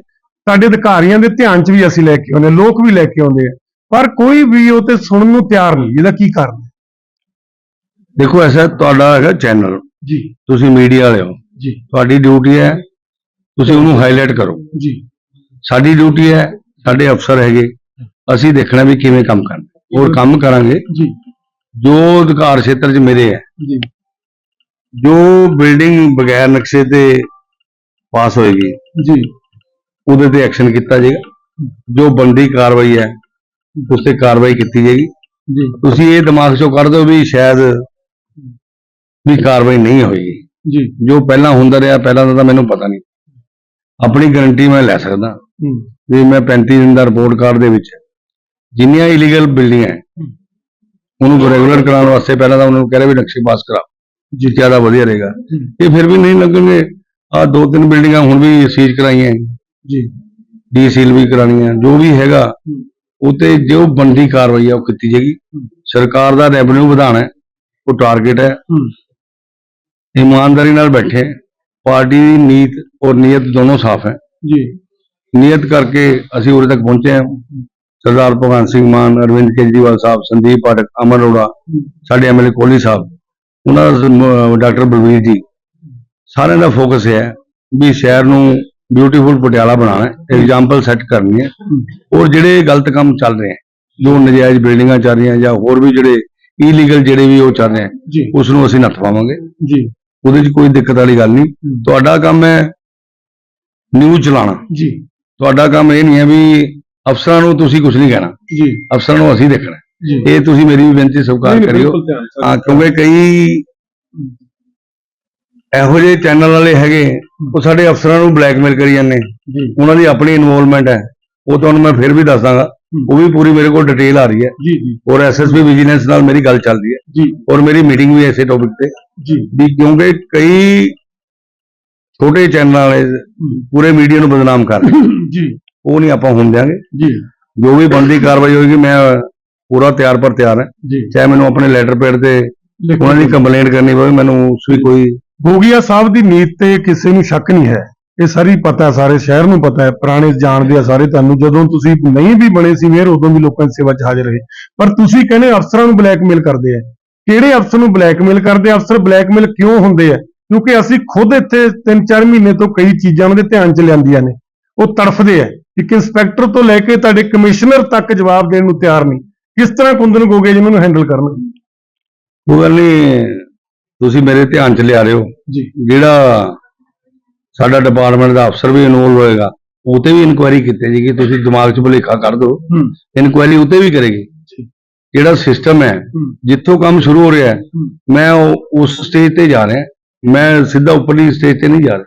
ਸਾਡੇ ਅਧਿਕਾਰੀਆਂ ਦੇ ਧਿਆਨ 'ਚ ਵੀ ਅਸੀਂ ਲੈ ਕੇ ਆਉਂਦੇ ਲੋਕ ਵੀ ਲੈ ਕੇ ਆਉਂਦੇ ਆ। ਪਰ ਕੋਈ ਵੀ ਉਹ ਤੇ ਸੁਣਨ ਨੂੰ ਤਿਆਰ ਨਹੀਂ ਇਹਦਾ ਕੀ ਕਾਰਨ ਹੈ? ਦੇਖੋ ਐਸਾ ਤੁਹਾਡਾ ਹੈਗਾ ਚੈਨਲ। ਜੀ। ਤੁਸੀਂ ਮੀਡੀਆ ਵਾਲੇ ਹੋ। ਜੀ। ਤੁਹਾਡੀ ਡਿਊਟੀ ਹੈ ਤੁਸੀਂ ਉਹਨੂੰ ਹਾਈਲਾਈਟ ਕਰੋ। ਜੀ। ਸਾਡੀ ਡਿਊਟੀ ਹੈ ਸਾਡੇ ਅਫਸਰ ਹੈਗੇ। ਅਸੀਂ ਦੇਖਣਾ ਵੀ ਕਿਵੇਂ ਕੰਮ ਕਰਨਾ ਔਰ ਕੰਮ ਕਰਾਂਗੇ। ਜੀ। ਜੋ ਅਧਿਕਾਰ ਖੇਤਰ 'ਚ ਮੇਰੇ ਹੈ। ਜੀ। ਜੋ ਬਿਲਡਿੰਗ ਬਗੈਰ ਨਕਸ਼ੇ ਤੇ ਪਾਸ ਹੋਏਗੀ ਜੀ। ਉਹਦੇ ਤੇ ਐਕਸ਼ਨ ਕੀਤਾ ਜਾਏਗਾ। ਜੋ ਬੰਦੀ ਕਾਰਵਾਈ ਹੈ ਉਸ ਤੇ ਕਾਰਵਾਈ ਕੀਤੀ ਜਾਏਗੀ। ਜੀ। ਤੁਸੀਂ ਇਹ ਦਿਮਾਗ 'ਚੋਂ ਕੱਢ ਦਿਓ ਵੀ ਸ਼ਾਇਦ ਵੀ ਕਾਰਵਾਈ ਨਹੀਂ ਹੋਏਗੀ। ਜੀ। ਜੋ ਪਹਿਲਾਂ ਹੁੰਦਾ ਰਿਹਾ ਪਹਿਲਾਂ ਦਾ ਤਾਂ ਮੈਨੂੰ ਪਤਾ ਨਹੀਂ। ਆਪਣੀ ਗਾਰੰਟੀ ਮੈਂ ਲੈ ਸਕਦਾ। ਵੀ ਮੈਂ 35 ਦਿਨ ਦਾ ਰਿਪੋਰਟ ਕਾਰਡ ਦੇ ਵਿੱਚ ਜਿੰਨੀਆਂ ਇਲੀਗਲ ਬਿਲਡਿੰਗਾਂ ਹੈ ਉਹਨੂੰ ਰੈਗੂਲਰ ਕਰਾਉਣ ਵਾਸਤੇ ਪਹਿਲਾਂ ਤਾਂ ਉਹਨਾਂ ਨੂੰ ਕਹਿ ਰਿਹਾ ਵੀ ਨਕਸ਼ੇ ਪਾਸ ਕਰਾ ਜੀ। ਜ਼ਿਆਦਾ ਵਧੀਆ ਰਹੇਗਾ। ਇਹ ਫਿਰ ਵੀ ਨਹੀਂ ਲੱਗਣਗੇ ਆ ਦੋ ਤਿੰਨ ਬਿਲਡਿੰਗਾਂ ਹੁਣ ਵੀ ਸੀਜ਼ ਕਰਾਈਆਂ। ਜੀ। ਡੀ ਸੀਲ ਵੀ ਕਰਾਉਣੀਆਂ ਜੋ ਵੀ ਹੈਗਾ। ਉਹ ਤੇ ਜੋ ਬੰਦੀ ਕਾਰਵਾਈ ਹੈ ਉਹ ਕੀਤੀ ਜਾਏਗੀ। ਸਰਕਾਰ ਦਾ ਰੈਵਨਿਊ ਵਧਾਉਣਾ ਹੈ ਉਹ ਟਾਰਗੇਟ ਹੈ। ਇਮਾਨਦਾਰੀ ਨਾਲ ਬੈਠੇ ਪਾਰਟੀ ਦੀ ਨੀਤ ਔਰ ਨੀਅਤ ਦੋਨੋਂ ਸਾਫ਼ ਹੈ। ਜੀ। ਨੀਅਤ ਕਰਕੇ ਅਸੀਂ ਉਰੇ ਤੱਕ ਪਹੁੰਚੇ ਹਾਂ। ਸਰਦਾਰ ਭਗਵੰਤ ਸਿੰਘ ਮਾਨ ਅਰਵਿੰਦ ਕੇਜਰੀਵਾਲ ਸਾਹਿਬ ਸੰਦੀਪ ਪਾਠਕ ਅਮਰ ਅਰੋੜਾ ਸਾਡੇ ਐਮਐਲਏ ਕੋਹਲੀ ਸਾਹਿਬ ਉਹਨਾਂ ਦਾ ਡਾਕਟਰ ਬਲਵੀਰ ਜੀ। ਸਾਰਿਆਂ ਦਾ ਫੋਕਸ ਹੈ ਵੀ ਸ਼ਹਿਰ ਨੂੰ ਬਿਊਟੀਫੁਲ ਪਟਿਆਲਾ ਬਣਾਉਣਾ ਹੈ ਐਗਜ਼ਾਮਪਲ ਸੈੱਟ ਕਰਨੀ ਹੈ। ਔਰ ਜਿਹੜੇ ਗਲਤ ਕੰਮ ਚੱਲ ਰਹੇ ਹੈ ਜੋ ਨਜਾਇਜ਼ ਬਿਲਡਿੰਗਾਂ ਚੱਲ ਰਹੀਆਂ ਜਾਂ ਹੋਰ ਵੀ ਜਿਹੜੇ ਇਲੀਗਲ ਜਿਹੜੇ ਵੀ ਉਹ ਚੱਲ ਰਹੇ ਹੈ ਉਸ ਨੂੰ ਅਸੀਂ ਨੱਥ ਪਾਵਾਂਗੇ। ਜੀ। ਉਹਦੇ 'ਚ ਕੋਈ ਦਿੱਕਤ ਵਾਲੀ ਗੱਲ ਨਹੀਂ। ਤੁਹਾਡਾ ਕੰਮ ਹੈ ਨਿਊਜ਼ ਚਲਾਉਣਾ। ਜੀ। ਤੁਹਾਡਾ ਕੰਮ ਇਹ ਨਹੀਂ ਹੈ ਵੀ ਅਫਸਰਾਂ ਨੂੰ ਤੁਸੀਂ ਕੁਝ ਨਹੀਂ ਕਹਿਣਾ। ਜੀ। ਅਫਸਰਾਂ ਨੂੰ ਅਸੀਂ ਦੇਖਣਾ ਇਹ ਤੁਸੀਂ ਮੇਰੀ ਵੀ ਬੇਨਤੀ ਸਵੀਕਾਰ ਕਰਿਓ। ਹਾਂ ਕਿਉਂਕਿ ਕਈ ਇਹੋ ਜਿਹੇ ਚੈਨਲ ਵਾਲੇ ਹੈਗੇ ਉਹ ਸਾਡੇ ਅਫਸਰਾਂ ਨੂੰ ਬਲੈਕਮੇਲ ਕਰੀ ਜਾਂਦੇ ਜੀ। ਉਹਨਾਂ ਦੀ ਆਪਣੀ ਇਨਵੋਲਵਮੈਂਟ ਹੈ। ਉਹ ਤੁਹਾਨੂੰ ਮੈਂ ਫਿਰ ਵੀ ਦੱਸ ਦਾਂਗਾ ਉਹ ਵੀ ਪੂਰੀ ਮੇਰੇ ਕੋਲ ਡਿਟੇਲ ਆ ਰਹੀ ਹੈ। ਜੀ ਜੀ। ਔਰ ਐਸਐਸਪੀ ਵਿਜੀਲੈਂਸ ਨਾਲ ਮੇਰੀ ਗੱਲ ਚੱਲਦੀ ਹੈ। ਜੀ। ਔਰ ਮੇਰੀ ਮੀਟਿੰਗ ਵੀ ਐਸੇ ਟੌਪਿਕ ਤੇ। ਜੀ। ਵੀ ਕਿਉਂਕਿ ਕਈ ਛੋਟੇ ਚੈਨਲ ਵਾਲੇ ਪੂਰੇ ਮੀਡੀਆ ਨੂੰ ਬਦਨਾਮ ਕਰ ਰਹੇ ਜੀ। ਉਹ ਨਹੀਂ ਆਪਾਂ ਹੋਣ ਦਿਆਂਗੇ। ਜੀ। ਜੋ ਵੀ ਬਣਦੀ ਕਾਰਵਾਈ ਹੋਏਗੀ ਮੈਂ ਪੂਰਾ ਤਿਆਰ ਪਰ ਤਿਆਰ ਹਾਂ। ਚਾਹੇ ਮੈਨੂੰ ਆਪਣੇ ਲੈਟਰ ਪੈਡ ਤੇ ਉਹਨਾਂ ਦੀ ਕੰਪਲੇਂਟ ਕਰਨੀ ਪਵੇ ਮੈਨੂੰ ਉਸ ਵੀ ਕੋਈ ਗੋਗੀਆ ਸਾਹਿਬ ਦੀ ਨੀਤ ਤੇ ਕਿਸੇ ਨੂੰ ਸ਼ੱਕ ਨਹੀਂ ਹੈ। ਇਹ ਸਾਰੀ ਪਤਾ ਸਾਰੇ ਸ਼ਹਿਰ ਨੂੰ ਪਤਾ ਹੈ, ਪੁਰਾਣੇ ਜਾਣਦੇ ਆ ਸਾਰੇ ਤੁਹਾਨੂੰ। ਜਦੋਂ ਤੁਸੀਂ ਨਹੀਂ ਵੀ ਬਣੇ ਸੀ ਮੇਅਰ, ਉਦੋਂ ਵੀ ਲੋਕਾਂ ਦੀ ਸੇਵਾ 'ਚ ਹਾਜ਼ਰ ਰਹੇ। ਪਰ ਤੁਸੀਂ ਕਹਿੰਦੇ ਅਫਸਰਾਂ ਨੂੰ ਬਲੈਕਮੇਲ ਕਰਦੇ ਆ। ਕਿਹੜੇ ਅਫਸਰ ਨੂੰ ਬਲੈਕਮੇਲ ਕਰਦੇ ਅਫਸਰ ਬਲੈਕਮੇਲ ਕਿਉਂ ਹੁੰਦੇ ਆ? ਕਿਉਂਕਿ ਅਸੀਂ ਖੁਦ ਇੱਥੇ 3-4 ਮਹੀਨੇ ਤੋਂ ਕਈ ਚੀਜ਼ਾਂ ਉਹਨਾਂ ਦੇ ਧਿਆਨ 'ਚ ਲਿਆਂਦੀਆਂ ਨੇ। ਉਹ ਤੜਫਦੇ ਆ। ਇੱਕ ਇੰਸਪੈਕਟਰ ਤੋਂ ਲੈ ਕੇ ਤੁਹਾਡੇ ਕਮਿਸ਼ਨਰ ਤੱਕ ਜਵਾਬ ਦੇਣ ਨੂੰ ਤਿਆਰ ਨਹੀਂ। ਕਿਸ ਤਰ੍ਹਾਂ ਕੁੰਦਨ ਗੋਗੇ ਜੀ ਨੂੰ ਹੈਂਡਲ ਕਰਨਗੇ? ਉਹ ਗੱਲ ਨਹੀਂ ਤੁਸੀਂ ਮੇਰੇ ਧਿਆਨ ਚ ਲਿਆ ਰਹੇ ਹੋ ਜੀ। ਜਿਹੜਾ ਸਾਡਾ ਡਿਪਾਰਟਮੈਂਟ ਦਾ ਅਫਸਰ ਵੀ ਇਨਵੋਲਵ ਹੋਏਗਾ ਉਹ ਤੇ ਵੀ ਇਨਕੁਆਇਰੀ ਕੀਤੀ ਜਾਏਗੀ ਤੁਸੀਂ ਦਿਮਾਗ 'ਚ ਭੁਲੇਖਾ ਕਰ ਦਿਓ। ਇਨਕੁਆਇਰੀ ਉਤੇ ਵੀ ਕਰੇਗੀ। ਜੀ। ਜਿਹੜਾ ਸਿਸਟਮ ਹੈ ਜਿੱਥੋਂ ਕੰਮ ਸ਼ੁਰੂ ਹੋ ਰਿਹਾ ਹੈ ਮੈਂ ਉਸ ਸਟੇਜ ਤੇ ਜਾ ਰਿਹਾ। ਮੈਂ ਸਿੱਧਾ ਉੱਪਰਲੀ ਸਟੇਜ ਤੇ ਨਹੀਂ ਜਾ ਰਿਹਾ।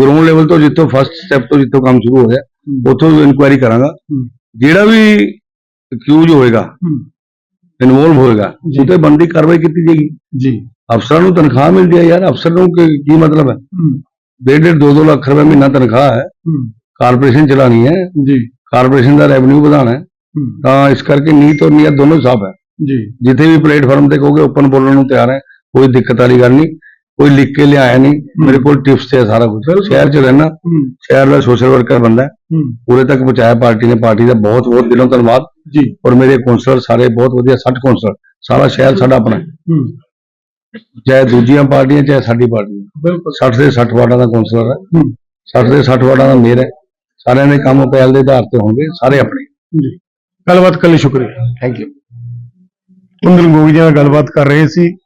ਗਰਾਊਂਡ ਲੈਵਲ ਤੋਂ ਜਿੱਥੋਂ ਫਸਟ ਸਟੈਪ ਤੋਂ ਜਿੱਥੋਂ ਕੰਮ ਸ਼ੁਰੂ ਹੋ ਰਿਹਾ ਉੱਥੋਂ ਇਨਕੁਆਇਰੀ ਕਰਾਂਗਾ। ਜਿਹੜਾ ਵੀ ਅਕਿਊਜ਼ ਹੋਏਗਾ ਇਨਵੋਲਵ ਹੋਏਗਾ ਜੀ। ਉਹ ਤੇ ਬੰਦੀ ਕਾਰਵਾਈ ਕੀਤੀ ਜਾਏਗੀ। ਜੀ। ਅਫਸਰਾਂ ਨੂੰ ਤਨਖਾਹ ਮਿਲਦੀ ਹੈ ਯਾਰ ਅਫਸਰ ਨੂੰ ਕੀ ਮਤਲਬ ਹੈ? ਡੇਢ ਡੇਢ 2-2 ਲੱਖ ਰੁਪਏ ਮਹੀਨਾ ਤਨਖਾਹ ਹੈ। ਕਾਰਪੋਰੇਸ਼ਨ ਚਲਾਣੀ ਹੈ। ਜੀ। ਕਾਰਪੋਰੇਸ਼ਨ ਦਾ ਰੈਵਨਿਊ ਵਧਾਉਣਾ ਹੈ। ਤਾਂ ਇਸ ਕਰਕੇ ਨੀਤ ਔਰ ਨੀਅਤ ਦੋਨੋਂ ਸਾਫ਼ ਹੈ। ਜੀ। ਜਿੱਥੇ ਵੀ ਪਲੇਟਫਾਰਮ ਤੇ ਕਹੋਗੇ ਓਪਨ ਬੋਲਣ ਨੂੰ ਤਿਆਰ ਹੈ ਕੋਈ ਦਿੱਕਤ ਵਾਲੀ ਗੱਲ ਨਹੀਂ। ਕੋਈ ਲਿਖ ਕੇ ਲਿਆਇਆ ਨਹੀਂ। ਮੇਰੇ ਕੋਲ ਟਿਪਸ ਤੇ ਸਾਰਾ ਕੁਝ ਸ਼ਹਿਰ 'ਚ ਰਹਿਣਾ। ਸ਼ਹਿਰ ਦਾ ਸੋਸ਼ਲ ਵਰਕਰ ਬੰਦਾ ਪੂਰੇ ਤੱਕ ਪਹੁੰਚਾਇਆ ਪਾਰਟੀ ਨੇ। ਪਾਰਟੀ ਦਾ ਬਹੁਤ ਬਹੁਤ ਦਿਲੋਂ ਧੰਨਵਾਦ। ਜੀ। ਔਰ ਮੇਰੇ ਕੌਂਸਲਰ ਸਾਰੇ ਬਹੁਤ ਵਧੀਆ 60 ਕੌਂਸਲਰ ਸਾਰਾ ਸ਼ਹਿਰ ਸਾਡਾ ਆਪਣਾ ਚਾਹੇ ਦੂਜੀਆਂ ਪਾਰਟੀਆਂ ਚਾਹੇ ਸਾਡੀ ਪਾਰਟੀ। ਬਿਲਕੁਲ। 60 ਦੇ 60 ਵਾਰਡਾਂ ਦਾ ਕੌਂਸਲਰ ਹੈ। ਹੂੰ। 60 ਦੇ 60 ਵਾਰਡਾਂ ਦਾ ਮੇਅਰ ਹੈ। ਸਾਰਿਆਂ ਦੇ ਕੰਮ ਪਹਿਲ ਦੇ ਆਧਾਰ ਤੇ ਹੋਣਗੇ ਸਾਰੇ ਆਪਣੇ। ਜੀ। ਗੱਲਬਾਤ ਕਰਨ ਲਈ ਸ਼ੁਕਰੀਆ। ਥੈਂਕ ਯੂ ਕੁੰਦਨ ਗੋਗੀ ਜੀ ਨਾਲ ਗੱਲਬਾਤ ਕਰ ਰਹੇ ਸੀ।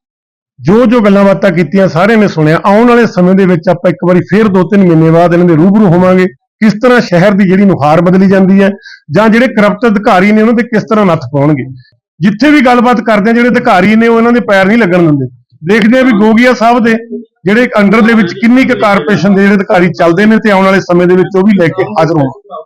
ਜੋ ਜੋ ਗੱਲਾਂ ਬਾਤਾਂ ਕੀਤੀਆਂ ਸਾਰਿਆਂ ਨੇ ਸੁਣਿਆ। ਆਉਣ ਵਾਲੇ ਸਮੇਂ ਦੇ ਵਿੱਚ ਆਪਾਂ ਇੱਕ ਵਾਰੀ ਫੇਰ ਦੋ ਤਿੰਨ ਮਹੀਨੇ ਬਾਅਦ ਇਹਨਾਂ ਦੇ ਰੂਬਰੂ ਹੋਵਾਂਗੇ। ਕਿਸ ਤਰ੍ਹਾਂ ਸ਼ਹਿਰ ਦੀ ਜਿਹੜੀ ਨੁਹਾਰ ਬਦਲੀ ਜਾਂਦੀ ਹੈ ਜਾਂ ਜਿਹੜੇ ਕਰਪਟ ਅਧਿਕਾਰੀ ਨੇ ਉਹਨਾਂ ਤੇ ਕਿਸ ਤਰ੍ਹਾਂ ਨੱਥ ਪਾਉਣਗੇ। ਜਿੱਥੇ ਵੀ ਗੱਲਬਾਤ ਕਰਦੇ ਆ ਜਿਹੜੇ ਅਧਿਕਾਰੀ ਨੇ ਉਹ ਇਹਨਾਂ ਦੇ ਪੈਰ ਨਹੀਂ ਲੱਗਣ ਦਿੰਦੇ। ਦੇਖਦੇ ਆ ਵੀ ਗੋਗੀਆ ਸਾਹਿਬ ਦੇ ਜਿਹੜੇ ਅੰਡਰ ਦੇ ਵਿੱਚ ਕਿੰਨੀ ਕੁ ਕਾਰਪੋਰੇਸ਼ਨ ਦੇ ਜਿਹੜੇ ਅਧਿਕਾਰੀ ਚੱਲਦੇ ਨੇ ਤੇ ਆਉਣ ਵਾਲੇ ਸਮੇਂ ਦੇ ਵਿੱਚ ਉਹ ਵੀ ਲੈ ਕੇ ਹਾਜ਼ਰ ਹੋਣ।